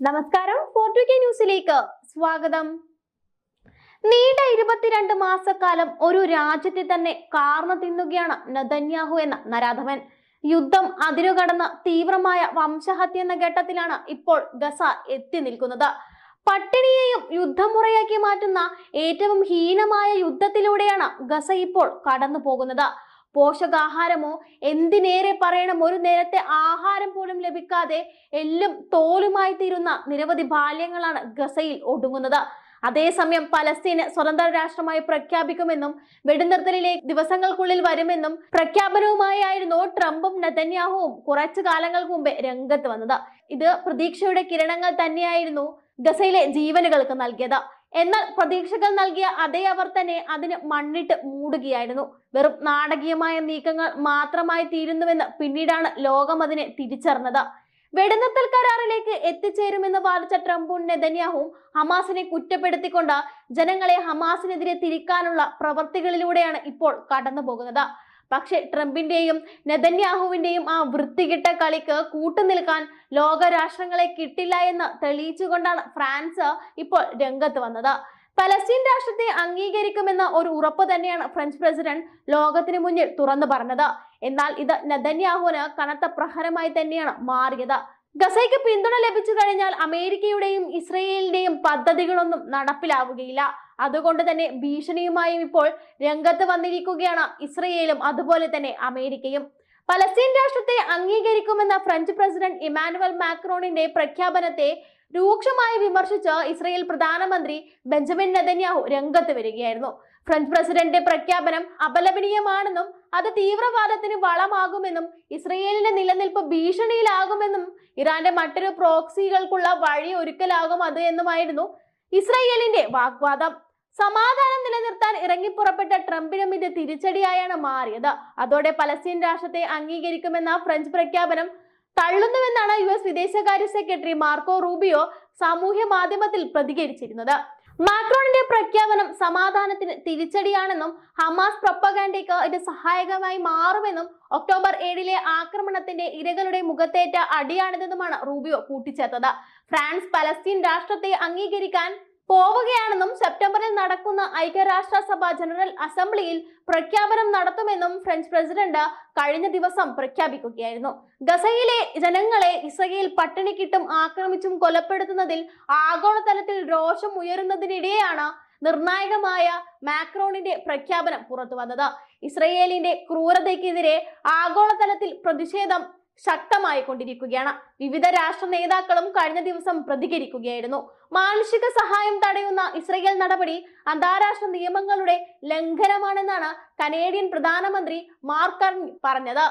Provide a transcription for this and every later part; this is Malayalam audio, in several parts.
നമസ്കാരം. ന്യൂസിലേക്ക് സ്വാഗതം. നീണ്ട ഇരുപത്തിരണ്ട് മാസക്കാലം ഒരു രാജ്യത്തെ തന്നെ കാർന്നു തിന്നുകയാണ് നദന്യാഹു എന്ന നരാധവൻ യുദ്ധം അതിരുകടന്ന തീവ്രമായ വംശഹത്യ എന്ന ഘട്ടത്തിലാണ് ഇപ്പോൾ ഗസ എത്തി നിൽക്കുന്നത്. പട്ടിണിയെയും യുദ്ധമുറയാക്കി മാറ്റുന്ന ഏറ്റവും ഹീനമായ യുദ്ധത്തിലൂടെയാണ് ഗസ ഇപ്പോൾ കടന്നു പോകുന്നത് പോഷകാഹാരമോ? എന്തിനേറെ പറയണം? ഒരു നേരത്തെ ആഹാരം പോലും ലഭിക്കാതെ എല്ലും തോലുമായി തീരുന്ന നിരവധി ബാല്യങ്ങളാണ് ഗസയിൽ ഒടുങ്ങുന്നത്. അതേസമയം പലസ്തീന് സ്വതന്ത്ര രാഷ്ട്രമായി പ്രഖ്യാപിക്കുമെന്നും വെടിനിർത്തലിലെ ദിവസങ്ങൾക്കുള്ളിൽ വരുമെന്നും പ്രഖ്യാപനവുമായിരുന്നു ട്രംപും നെതന്യാഹുവും കുറച്ചു കാലങ്ങൾക്ക് മുമ്പേ രംഗത്ത് വന്നത്. ഇത് പ്രതീക്ഷയുടെ കിരണങ്ങൾ തന്നെയായിരുന്നു ഗസയിലെ ജീവനുകൾക്ക് നൽകിയത്. എന്നാൽ പ്രതീക്ഷകൾ നൽകിയ അതേ അവർ തന്നെ അതിന് മണ്ണിട്ട് മൂടുകയായിരുന്നു. വെറും നാടകീയമായ നീക്കങ്ങൾ മാത്രമായി തീരുന്നുവെന്ന് പിന്നീടാണ് ലോകം അതിനെ തിരിച്ചറിഞ്ഞത്. വെടിനിർത്തൽ കരാറിലേക്ക് എത്തിച്ചേരുമെന്ന് വാദിച്ച ട്രംപും നെതന്യാഹുവും ഹമാസിനെ കുറ്റപ്പെടുത്തിക്കൊണ്ട് ജനങ്ങളെ ഹമാസിനെതിരെ തിരിക്കാനുള്ള പ്രവർത്തികളിലൂടെയാണ് ഇപ്പോൾ കടന്നു പോകുന്നത് പക്ഷേ ട്രംപിന്റെയും നെതന്യാഹുവിന്റെയും ആ വൃത്തികിട്ട കളിക്ക് കൂട്ടുനിൽക്കാൻ ലോകരാഷ്ട്രങ്ങളെ കിട്ടില്ല എന്ന് തെളിയിച്ചുകൊണ്ടാണ് ഫ്രാൻസ് ഇപ്പോൾ രംഗത്ത് വന്നത്. പലസ്തീൻ രാഷ്ട്രത്തെ അംഗീകരിക്കുമെന്ന ഒരു ഉറപ്പ് തന്നെയാണ് ഫ്രഞ്ച് പ്രസിഡന്റ് ലോകത്തിന് മുന്നിൽ തുറന്നു പറഞ്ഞത്. എന്നാൽ ഇത് നെതന്യാഹുവിന് കനത്ത പ്രഹരമായി തന്നെയാണ് മാറിയത്. ഗസയ്ക്ക് പിന്തുണ ലഭിച്ചു കഴിഞ്ഞാൽ അമേരിക്കയുടെയും ഇസ്രയേലിന്റെയും പദ്ധതികളൊന്നും നടപ്പിലാവുകയില്ല. അതുകൊണ്ട് തന്നെ ഭീഷണിയുമായും ഇപ്പോൾ രംഗത്ത് വന്നിരിക്കുകയാണ് ഇസ്രയേലും അതുപോലെ തന്നെ അമേരിക്കയും. പലസ്തീൻ രാഷ്ട്രത്തെ അംഗീകരിക്കുമെന്ന ഫ്രഞ്ച് പ്രസിഡന്റ് ഇമാനുവൽ മാക്രോണിന്റെ പ്രഖ്യാപനത്തെ രൂക്ഷമായി വിമർശിച്ച് ഇസ്രയേൽ പ്രധാനമന്ത്രി ബെഞ്ചമിൻ നെതന്യാഹു രംഗത്ത് വരികയായിരുന്നു. ഫ്രഞ്ച് പ്രസിഡന്റിന്റെ പ്രഖ്യാപനം അപലപനീയമാണെന്നും അത് തീവ്രവാദത്തിന് വളമാകുമെന്നും ഇസ്രയേലിന്റെ നിലനിൽപ്പ് ഭീഷണിയിലാകുമെന്നും ഇറാന്റെ മറ്റൊരു പ്രോക്സികൾക്കുള്ള വഴി ഒരുക്കലാകും അത് എന്നുമായിരുന്നു ഇസ്രയേലിന്റെ വാഗ്വാദം. സമാധാനം നിലനിർത്താൻ ഇറങ്ങിപ്പുറപ്പെട്ട ട്രംപിനും ഇത് തിരിച്ചടിയായാണ് മാറിയത്. അതോടെ പലസ്തീൻ രാഷ്ട്രത്തെ അംഗീകരിക്കുമെന്ന ഫ്രഞ്ച് പ്രഖ്യാപനം തള്ളുന്നുവെന്നാണ് യു എസ് വിദേശകാര്യ സെക്രട്ടറി മാർക്കോ റൂബിയോ സാമൂഹ്യ മാധ്യമത്തിൽ പ്രതികരിച്ചിരുന്നത്. മാക്രോണിന്റെ പ്രഖ്യാപനം സമാധാനത്തിന് തിരിച്ചടിയാണെന്നും ഹമാസ് പ്രൊപ്പഗാൻഡയ്ക്ക് ഇത് സഹായകമായി മാറുമെന്നും ഒക്ടോബർ ഏഴിലെ ആക്രമണത്തിന്റെ ഇരകളുടെ മുഖത്തേറ്റ അടിയാണിതെന്നുമാണ് റൂബിയോ കൂട്ടിച്ചേർത്തത്. ഫ്രാൻസ് പലസ്തീൻ രാഷ്ട്രത്തെ അംഗീകരിക്കാൻ പോവുകയാണെന്നും സെപ്റ്റംബറിൽ നടക്കുന്ന ഐക്യരാഷ്ട്രസഭ ജനറൽ അസംബ്ലിയിൽ പ്രഖ്യാപനം നടത്തുമെന്നും ഫ്രഞ്ച് പ്രസിഡന്റ് കഴിഞ്ഞ ദിവസം പ്രഖ്യാപിക്കുകയായിരുന്നു. ഗസയിലെ ജനങ്ങളെ ഇസ്രയേൽ പട്ടിണിക്കിട്ടും ആക്രമിച്ചും കൊലപ്പെടുത്തുന്നതിൽ ആഗോളതലത്തിൽ രോഷം ഉയരുന്നതിനിടെയാണ് നിർണായകമായ മാക്രോണിന്റെ പ്രഖ്യാപനം പുറത്തു വന്നത് ഇസ്രയേലിന്റെ ക്രൂരതയ്ക്കെതിരെ ആഗോളതലത്തിൽ പ്രതിഷേധം ശക്തമായി കൊണ്ടിരിക്കുകയാണ് വിവിധ രാഷ്ട്ര നേതാക്കളും കഴിഞ്ഞ ദിവസം പ്രതികരിക്കുകയായിരുന്നു. മാനുഷിക സഹായം തടയുന്ന ഇസ്രയേൽ നടപടി അന്താരാഷ്ട്ര നിയമങ്ങളുടെ ലംഘനമാണെന്നാണ് കനേഡിയൻ പ്രധാനമന്ത്രി മാർക്കർ പറഞ്ഞത്.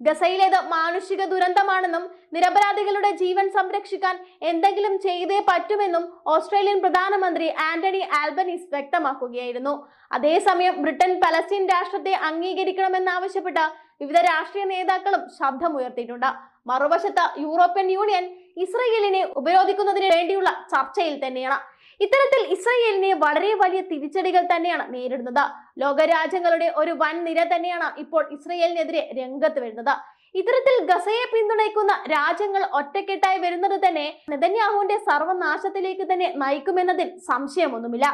ഗസയിലേത് മാനുഷിക ദുരന്തമാണെന്നും നിരപരാധികളുടെ ജീവൻ സംരക്ഷിക്കാൻ എന്തെങ്കിലും ചെയ്തേ പറ്റുമെന്നും ഓസ്ട്രേലിയൻ പ്രധാനമന്ത്രി ആന്റണി ആൽബനീസ് വ്യക്തമാക്കുകയായിരുന്നു. അതേസമയം ബ്രിട്ടൻ പലസ്തീൻ രാഷ്ട്രത്തെ അംഗീകരിക്കണമെന്നാവശ്യപ്പെട്ട് വിവിധ രാഷ്ട്രീയ നേതാക്കളും ശബ്ദമുയർത്തിയിട്ടുണ്ട് മറുവശത്ത് യൂറോപ്യൻ യൂണിയൻ ഇസ്രയേലിനെ ഉപരോധിക്കുന്നതിന് വേണ്ടിയുള്ള ചർച്ചയിൽ തന്നെയാണ്. ഇത്തരത്തിൽ ഇസ്രയേലിനെ വളരെ വലിയ തിരിച്ചടികൾ തന്നെയാണ് നേരിടുന്നത്. ലോകരാജ്യങ്ങളുടെ ഒരു വൻ നിര തന്നെയാണ് ഇപ്പോൾ ഇസ്രയേലിനെതിരെ രംഗത്ത് വരുന്നത്. ഇത്തരത്തിൽ ഗസയെ പിന്തുണയ്ക്കുന്ന രാജ്യങ്ങൾ ഒറ്റക്കെട്ടായി വരുന്നത് തന്നെ നെതന്യാഹുവിന്റെ സർവനാശത്തിലേക്ക് തന്നെ നയിക്കുമെന്നതിൽ സംശയമൊന്നുമില്ല.